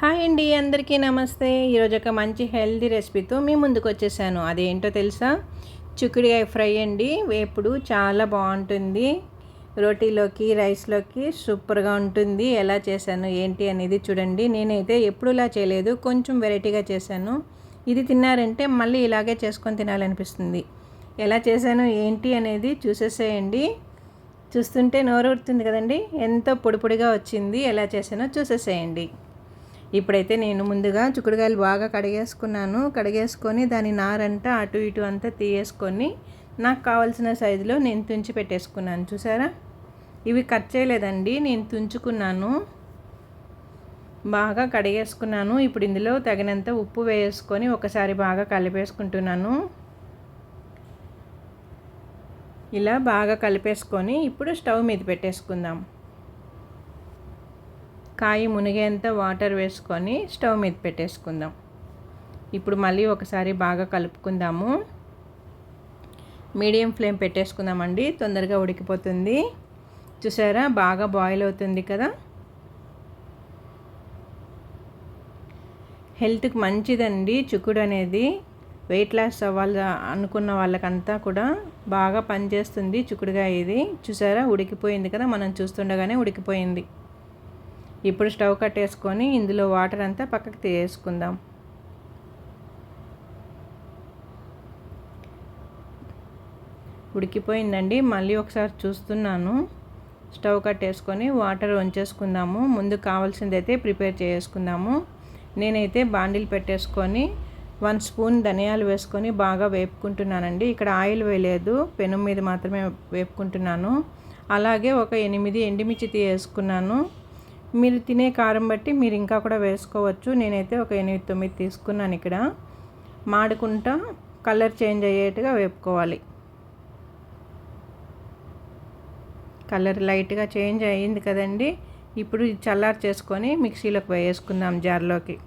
Hi అండి అందరికీ నమస్తే. ఈరోజు ఒక మంచి హెల్దీ రెసిపీతో మీ ముందుకు వచ్చేసాను. అదేంటో తెలుసా? చిక్కుడికాయ ఫ్రై అండి. వేపుడు చాలా బాగుంటుంది. రోటీలోకి రైస్లోకి సూపర్గా ఉంటుంది. ఎలా చేశాను ఏంటి అనేది చూడండి. నేనైతే ఎప్పుడు ఇలా చేయలేదు కొంచెం వెరైటీగా చేశాను. ఇది తిన్నారంటే మళ్ళీ ఇలాగే చేసుకొని తినాలనిపిస్తుంది. ఎలా చేశాను ఏంటి అనేది చూసేసేయండి. చూస్తుంటే నోరు ఊరుతుంది కదండి. ఎంతో పొడిపొడిగా వచ్చింది. ఎలా చేశానో చూసేసేయండి. ఇప్పుడైతే నేను ముందుగా చిక్కుడుకాయలు బాగా కడిగేసుకున్నాను. కడిగేసుకొని దాని నారంతా అటు ఇటు అంతా తీయేసుకొని నాకు కావాల్సిన సైజులో నేను తుంచి పెట్టేసుకున్నాను. చూసారా? ఇవి కట్ చేయలేదండి. నేను తుంచుకున్నాను. బాగా కడిగేసుకున్నాను. ఇప్పుడు ఇందులో తగినంత ఉప్పు వేసుకొని ఒకసారి బాగా కలిపేసుకుంటున్నాను. ఇలా బాగా కలిపేసుకొని ఇప్పుడు స్టవ్ మీద పెట్టేసుకుందాం. కాయ మునిగేంత వాటర్ వేసుకొని స్టవ్ మీద పెట్టేసుకుందాం. ఇప్పుడు మళ్ళీ ఒకసారి బాగా కలుపుకుందాము. మీడియం ఫ్లేమ్ పెట్టేసుకుందామండి. తొందరగా ఉడికిపోతుంది. చూసారా? బాగా బాయిల్ అవుతుంది కదా? హెల్త్కి మంచిదండి చిక్కుడు అనేది. వెయిట్ లాస్ అవ్వాలి అనుకున్న వాళ్ళకంతా కూడా బాగా పనిచేస్తుంది చిక్కుడుగా ఇది. చూసారా? ఉడికిపోయింది కదా? మనం చూస్తుండగానే ఉడికిపోయింది. ఇప్పుడు స్టవ్ కట్టేసుకొని ఇందులో వాటర్ అంతా పక్కకు తీసేసుకుందాం. ఉడికిపోయిందండి. మళ్ళీ ఒకసారి చూస్తున్నాను. స్టవ్ కట్టేసుకొని వాటర్ వంచేసుకుందాము ముందు కావాల్సింది అయితే ప్రిపేర్ చేసుకుందాము. నేనైతే బాండిల్ పెట్టేసుకొని వన్ స్పూన్ ధనియాలు వేసుకొని బాగా వేపుకుంటున్నానండి. ఇక్కడ ఆయిల్ వేయలేదు. పెను మీద మాత్రమే వేపుకుంటున్నాను. అలాగే ఒక ఎనిమిది ఎండిమిర్చి తీసుకున్నాను మీరు తినే కారం బట్టి మీరు ఇంకా కూడా వేసుకోవచ్చు. నేనైతే ఒక ఎనిమిది తొమ్మిది తీసుకున్నాను ఇక్కడ. మాడుకుంటా కలర్ చేంజ్ అయ్యేట్టుగా వేపుకోవాలి. కలర్ లైట్గా చేంజ్ అయ్యింది కదండి. ఇప్పుడు చల్లారు చేసుకొని మిక్సీలోకి వేసుకుందాం జార్లోకి.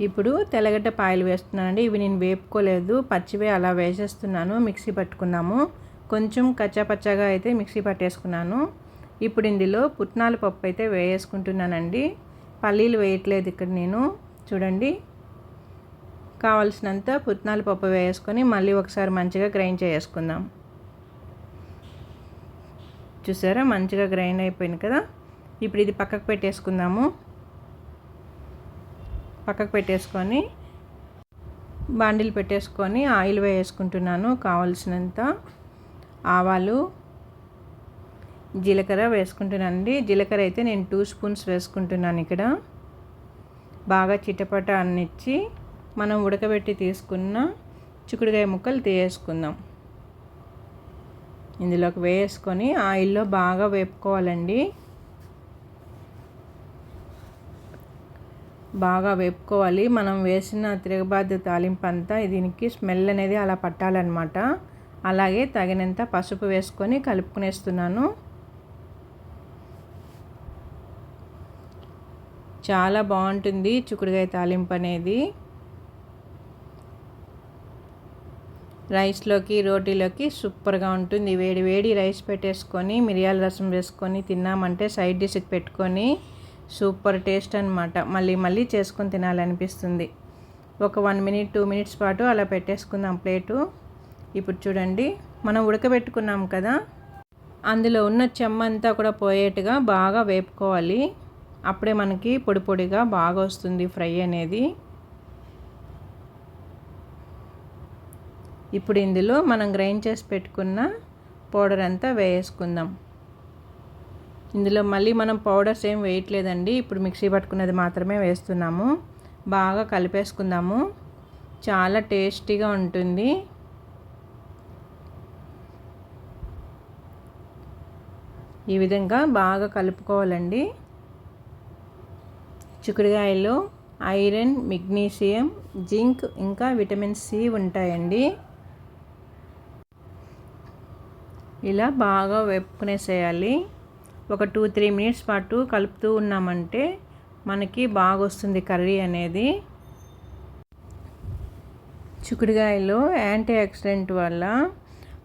ఇప్పుడు తెల్లగడ్డ పాయలు వేస్తున్నానండి. ఇవి నేను వేపుకోలేదు. పచ్చివే అలా వేసేస్తున్నాను. మిక్సీ పట్టుకున్నాము కొంచెం కచ్చాపచ్చాగా అయితే మిక్సీ పట్టేసుకున్నాను. ఇప్పుడు ఇందులో పుట్నాల పప్పు అయితే వేసుకుంటున్నానండి పల్లీలు వేయట్లేదు ఇక్కడ నేను. చూడండి. కావలసినంత పుట్నాల పప్పు వేసుకొని మళ్ళీ ఒకసారి మంచిగా గ్రైండ్ చేసుకుందాం. చూసారా? మంచిగా గ్రైండ్ అయిపోయింది కదా? ఇప్పుడు ఇది పక్కకు పెట్టేసుకుందాము. పక్కకు పెట్టేసుకొని బాండిల్ పెట్టేసుకొని ఆయిల్ వేసుకుంటున్నాను కావలసినంత. ఆవాలు జీలకర్ర వేసుకుంటున్నానండి. జీలకర్ర అయితే నేను టూ స్పూన్స్ వేసుకుంటున్నాను ఇక్కడ. బాగా చిటపట అన్నిచ్చి మనం ఉడకబెట్టి తీసుకున్న చిక్కుడుకాయ ముక్కలు తీసేసుకుందాం. ఇందులోకి వేసుకొని ఆయిల్లో బాగా వేపుకోవాలండి. బాగా వేపుకోవాలి. మనం వేసిన తిరగబాదు తాలింపు అంతా దీనికి స్మెల్ అనేది అలా పట్టాలన్నమాట. అలాగే తగినంత పసుపు వేసుకొని కలుపుకునేస్తున్నాను. చాలా బాగుంటుంది చిక్కుడుకాయ తాలింపు అనేది. రైస్లోకి రోటీలోకి సూపర్గా ఉంటుంది. వేడి వేడి రైస్ పెట్టేసుకొని మిరియాల రసం వేసుకొని తిన్నామంటే సైడ్ డిష్కి పెట్టుకొని సూపర్ టేస్ట్ అనమాట మళ్ళీ మళ్ళీ చేసుకొని తినాలనిపిస్తుంది. ఒక వన్ మినిట్ టూ మినిట్స్ పాటు అలా పెట్టేసుకుందాం ప్లేటు. ఇప్పుడు చూడండి మనం ఉడకబెట్టుకున్నాం కదా అందులో ఉన్న చెమ్మంతా కూడా పోయేట్టుగా బాగా వేపుకోవాలి. అప్పుడే మనకి పొడి పొడిగా బాగా వస్తుంది ఫ్రై అనేది. ఇప్పుడు ఇందులో మనం గ్రైండ్ చేసి పెట్టుకున్న పౌడర్ అంతా వేసుకుందాం. ఇందులో మళ్ళీ మనం పౌడర్స్ ఏం వేయట్లేదండి ఇప్పుడు మిక్సీ పట్టుకున్నది మాత్రమే వేస్తున్నాము. బాగా కలిపేసుకుందాము. చాలా టేస్టీగా ఉంటుంది. ఈ విధంగా బాగా కలుపుకోవాలండి. చిక్కుడుకాయలో ఐరన్ మెగ్నీషియం జింక్ ఇంకా విటమిన్ సి ఉంటాయండి. ఇలా బాగా వేపుకునేసేయాలి. ఒక టూ త్రీ మినిట్స్ పాటు కలుపుతూ ఉన్నామంటే మనకి బాగా వస్తుంది కర్రీ అనేది. చిక్కుడుగాయలో యాంటీ ఆక్సిడెంట్ వల్ల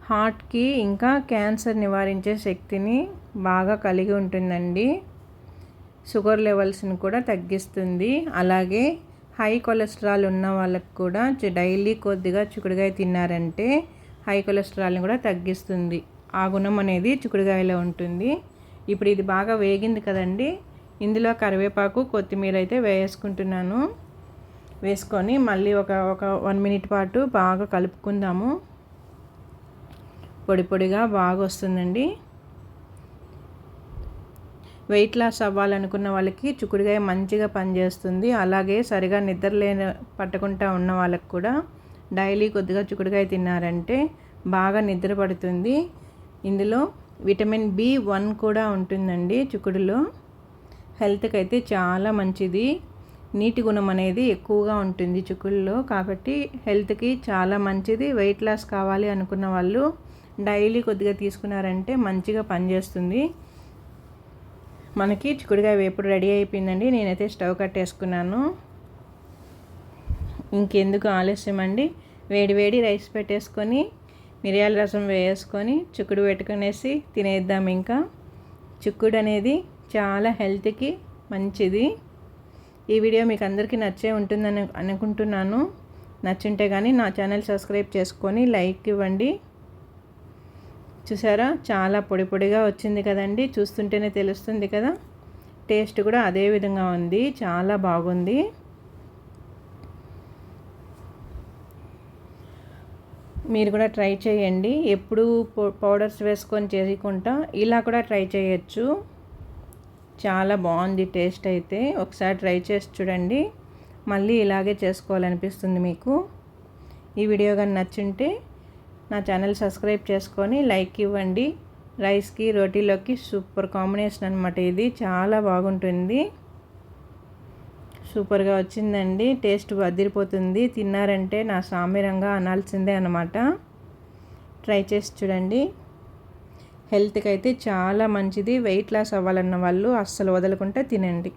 హార్ట్కి ఇంకా క్యాన్సర్ నివారించే శక్తిని బాగా కలిగి ఉంటుందండి. షుగర్ లెవెల్స్ని కూడా తగ్గిస్తుంది. అలాగే హై కొలెస్ట్రాల్ ఉన్న వాళ్ళకి కూడా డైలీ కొద్దిగా చిక్కుడుగాయ తిన్నారంటే హై కొలెస్ట్రాల్ని కూడా తగ్గిస్తుంది. ఆ గుణం అనేది చిక్కుడుగాయలో ఉంటుంది. ఇప్పుడు ఇది బాగా వేగింది కదండి. ఇందులో కరివేపాకు కొత్తిమీర అయితే వేసుకుంటున్నాను. వేసుకొని మళ్ళీ ఒక ఒక వన్ మినిట్ పాటు బాగా కలుపుకుందాము. పొడి పొడిగా బాగా వస్తుందండి వెయిట్ లాస్ అవ్వాలనుకున్న వాళ్ళకి చిక్కుడుగాయ మంచిగా పనిచేస్తుంది. అలాగే సరిగా నిద్ర లేని పట్టకుండా ఉన్న వాళ్ళకి కూడా డైలీ కొద్దిగా చిక్కుడుగాయ తిన్నారంటే బాగా నిద్ర పడుతుంది. ఇందులో విటమిన్ బి వన్ కూడా ఉంటుందండి చిక్కుడులో. హెల్త్కి అయితే చాలా మంచిది. నీటి గుణం అనేది ఎక్కువగా ఉంటుంది చిక్కుడులో కాబట్టి హెల్త్కి చాలా మంచిది. వెయిట్ లాస్ కావాలి అనుకున్న వాళ్ళు డైలీ కొద్దిగా తీసుకున్నారంటే మంచిగా పనిచేస్తుంది. మనకి చిక్కుడుగా వేపుడు రెడీ అయిపోయిందండి. నేనైతే స్టవ్ కట్టేసుకున్నాను. ఇంకెందుకు ఆలస్యం అండి? వేడి వేడి రైస్ పెట్టేసుకొని మిరియాల రసం వేసుకొని చిక్కుడు పెట్టుకునేసి తినేద్దాం ఇంకా. చిక్కుడు అనేది చాలా హెల్త్కి మంచిది. ఈ వీడియో మీకు అందరికీ నచ్చే ఉంటుందని అనుకుంటున్నాను. నచ్చుంటే కానీ నా ఛానల్ సబ్స్క్రైబ్ చేసుకొని లైక్ ఇవ్వండి. చూసారా? చాలా పొడి పొడిగా వచ్చింది కదండి. చూస్తుంటేనే తెలుస్తుంది కదా. టేస్ట్ కూడా అదే విధంగా ఉంది. చాలా బాగుంది. మీరు కూడా ట్రై చేయండి. ఎప్పుడు పౌడర్స్ వేసుకొని చేయకుండా ఇలా కూడా ట్రై చేయొచ్చు. చాలా బాగుంది టేస్ట్ అయితే. ఒకసారి ట్రై చేసి చూడండి. మళ్ళీ ఇలాగే చేసుకోవాలనిపిస్తుంది మీకు. ఈ వీడియో కానీ నచ్చుంటే నా ఛానల్ సబ్స్క్రైబ్ చేసుకొని లైక్ ఇవ్వండి. రైస్కి రోటీలోకి సూపర్ కాంబినేషన్ అనమాట ఇది. చాలా బాగుంటుంది. సూపర్గా వచ్చిందండి. టేస్ట్ వదిలిపోతుంది తిన్నారంటే నా సామిరంగా అనాల్సిందే అనమాట ట్రై చేసి చూడండి. హెల్త్కి అయితే చాలా మంచిది. వెయిట్ లాస్ అవ్వాలన్న వాళ్ళు అస్సలు వదలకుండా తినండి.